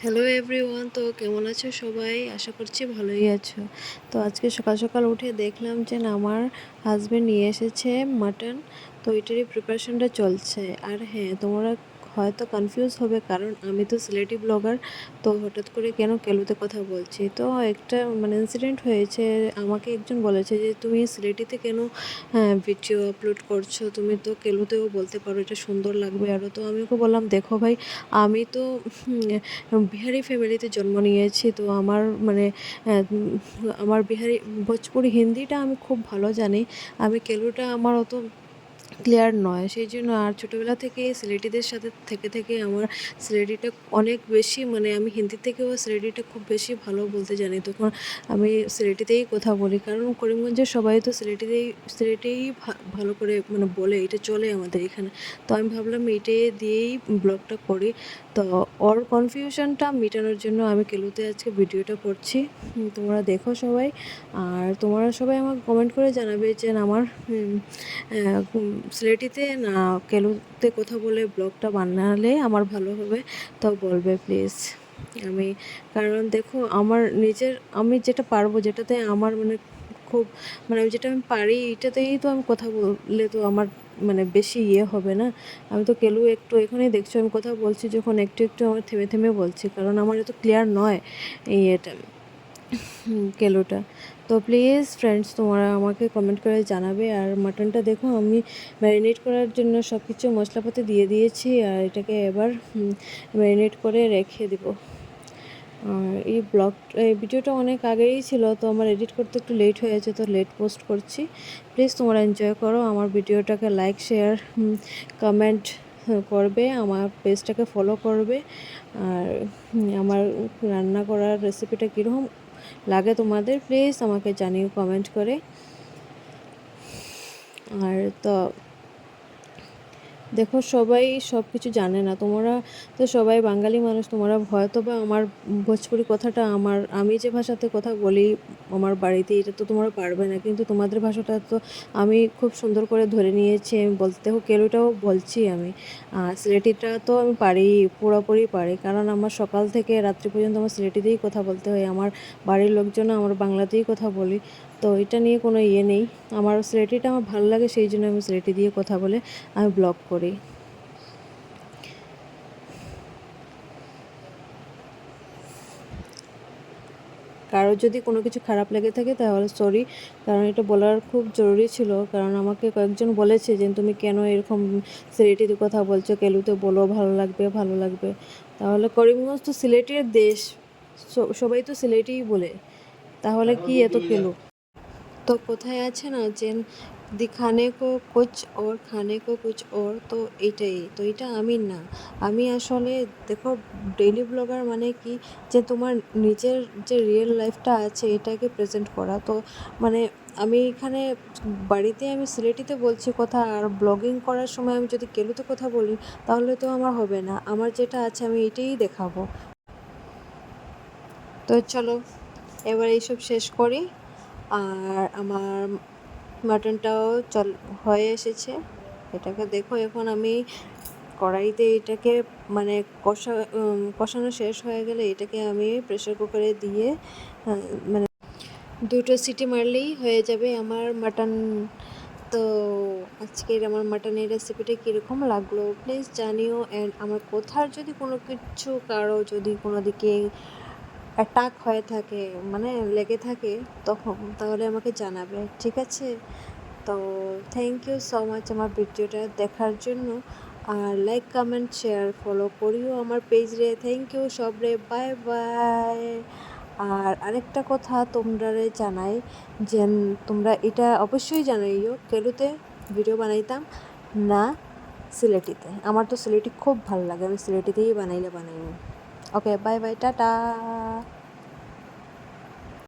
Hello everyone তো কেমন আছো সবাই? আশা করছি ভালোই আছো। তো আজকে সকাল সকাল উঠে দেখলাম যে আমার হাজব্যান্ড নিয়ে এসেছে মাটন তো এটারই প্রিপারেশনটা চলছে। আর হ্যাঁ তোমরা হয়তো কনফিউজ হবে, কারণ আমি তো সিলেটি ব্লগার তো হঠাৎ করে কেন কেলুতে কথা বলছি? তো একটা মানে ইনসিডেন্ট হয়েছে, আমাকে একজন বলেছে যে, তুমি সিলেটিতে কেন ভিডিও আপলোড করছ? তুমি তো কেলুতেও বলতে পারো, এটা সুন্দর লাগবে আরও তো আমি ওকে বললাম, দেখো ভাই, আমি তো বিহারি ফ্যামিলিতে জন্ম নিয়েছি, তো আমার মানে আমার বিহারি, ভোজপুরি হিন্দিটা আমি খুব ভালো জানি। আমি কেলুটা আমার অত ক্লিয়ার নয়। সেই জন্য আর ছোটোবেলা থেকে সিলেটিদের সাথে থেকে থেকে আমার সিলেটিটা অনেক বেশি মানে আমি হিন্দি থেকেও সিলেটিটা খুব বেশি ভালো বলতে জানি। তখন আমি সিলেটিতেই কথা বলি। কারণ করিমগঞ্জের সবাই তো সিলেটিতেই, সিলেটেই ভালো করে মানে বলে, এটা চলে আমাদের এখানে। তো আমি ভাবলাম এইটাই দিয়েই ব্লগটা করি। তো ওর কনফিউশনটা মেটানোর জন্য আমি কেলুতে আজকে ভিডিওটা করছি। তোমরা দেখো সবাই। আর তোমরা সবাই আমাকে কমেন্ট করে জানাবে যে আমার সিলেটিতে না, কেলুতে কথা বলে ব্লগটা বানালে আমার ভালো হবে, তো বলবে প্লিজ আমি, কারণ দেখো, আমার নিজের, আমি যেটা পারব, যেটাতে আমার মানে খুব মানে যেটা আমি পারি এটাতেই তো আমি কথা বললে তো আমার মানে বেশি ইয়ে হবে না। আমি তো কেলু একটু এখানেই দেখছ আমি কথা বলছি যখন একটু একটু আমার থেমে থেমে বলছি কারণ আমার এত ক্লিয়ার নয় হুম, কেলোটা। তো প্লিজ ফ্রেন্ডস তোমরা আমাকে কমেন্ট করে জানাবে আর মাটনটা দেখো আমি ম্যারিনেট করার জন্য সব কিছু মশলাপাতি দিয়ে দিয়েছি আর এটাকে এবার ম্যারিনেট করে রেখে দিব। এই ব্লগ, এই ভিডিওটা অনেক আগেই ছিল, তো আমার এডিট করতে একটু লেট হয়েছে তো লেট পোস্ট করছি। প্লিজ তোমরা এনজয় করো, আমার ভিডিওটাকে লাইক শেয়ার কমেন্ট করবে, আমার পেজটাকে ফলো করবে। আর আমার রান্না করার রেসিপিটা কীরকম লাগে তোমাদের প্লিজ আমাকে জানিও কমেন্ট করে। আর তো দেখো, সবাই সব কিছু জানে না। তোমরা তো সবাই বাঙালি মানুষ, তোমরা হয়তো বা আমার ভোজপুরি কথাটা আমার, আমি যে ভাষাতে কথা বলি আমার বাড়িতে, এটা তো তোমরা পারবে না। কিন্তু তোমাদের ভাষাটা তো আমি খুব সুন্দর করে ধরে নিয়েছি, আমি বলতে, দেখো কেলুটাও বলছি আমি। আর সিলেটিটা তো আমি পারি, পুরোপুরি পারি। কারণ আমার সকাল থেকে রাত্রি পর্যন্ত আমার সিলেটিতেই কথা বলতে হয়। আমার বাড়ির লোকজন আমার বাংলাতেই কথা বলি। তো এটা নিয়ে কোনো ইয়ে নেই। আমার সিলেটিটা আমার ভালো লাগে, সেই জন্য আমি সিলেটি দিয়ে কথা বলে আমি ব্লগ করি। কারোর যদি কোনো কিছু খারাপ লেগে থাকে তাহলে সরি কারণ এটা বলার খুব জরুরি ছিল। কারণ আমাকে কয়েকজন বলেছে যে, তুমি কেন এরকম সিলেটিতে কথা বলছো? কেলুতে বলো, ভালো লাগবে ভালো লাগবে। তাহলে করিমগঞ্জ তো সিলেটের দেশ। সবাই তো সিলেটেই বলে। তাহলে কি এত কেলো? তো কোথায় আছে না যে দিখানে কো কুছ ওর খানে কো কুছ ওর তো এইটাই তো এটা আমি না আমি আসলে দেখো ডেইলি ব্লগার মানে কি যে তোমার নিজের যে রিয়েল লাইফটা আছে এটাকে প্রেজেন্ট করা তো মানে আমি এখানে বাড়িতে আমি সিলেটিতে বলছি কথা আর ব্লগিং করার সময় আমি যদি কেলুতে কথা বলি তাহলে তো আমার হবে না আমার যেটা আছে আমি এটাই দেখাবো তো চলো এবার এইসব শেষ করি আর আমার মাটনটাও চল, হয়ে এসেছে। এটাকে দেখো, এখন আমি কড়াইতে এটাকে মানে কষা কষানো শেষ হয়ে গেলে এটাকে আমি প্রেসার কুকারে দিয়ে মানে দুটো সিটি মারলেই হয়ে যাবে আমার মাটন তো আজকের আমার মাটনের রেসিপিটা কীরকম লাগল? প্লিজ জানিও অ্যান্ড আমার কোথার যদি কোনো কিছু, কারও যদি কোনো দিকে অ্যাটাক হয়ে থাকে মানে লেগে থাকে, তখন তাহলে আমাকে জানাবে, ঠিক আছে? তো থ্যাংক ইউ সো মাচ আমার ভিডিওটা দেখার জন্য। আর লাইক কমেন্ট শেয়ার ফলো করিও আমার পেজ রে। থ্যাংক ইউ সব রে বাই বাই আর আরেকটা কথা তোমরা জানাই যে তোমরা এটা অবশ্যই জানাইও, কেলুতে ভিডিও বানাইতাম, না সিলেটিতে। আমার তো সিলেটি খুব ভালো লাগে আমি সিলেটিতেই বানাইলে বানাই ওকে বাই বাই টাটা।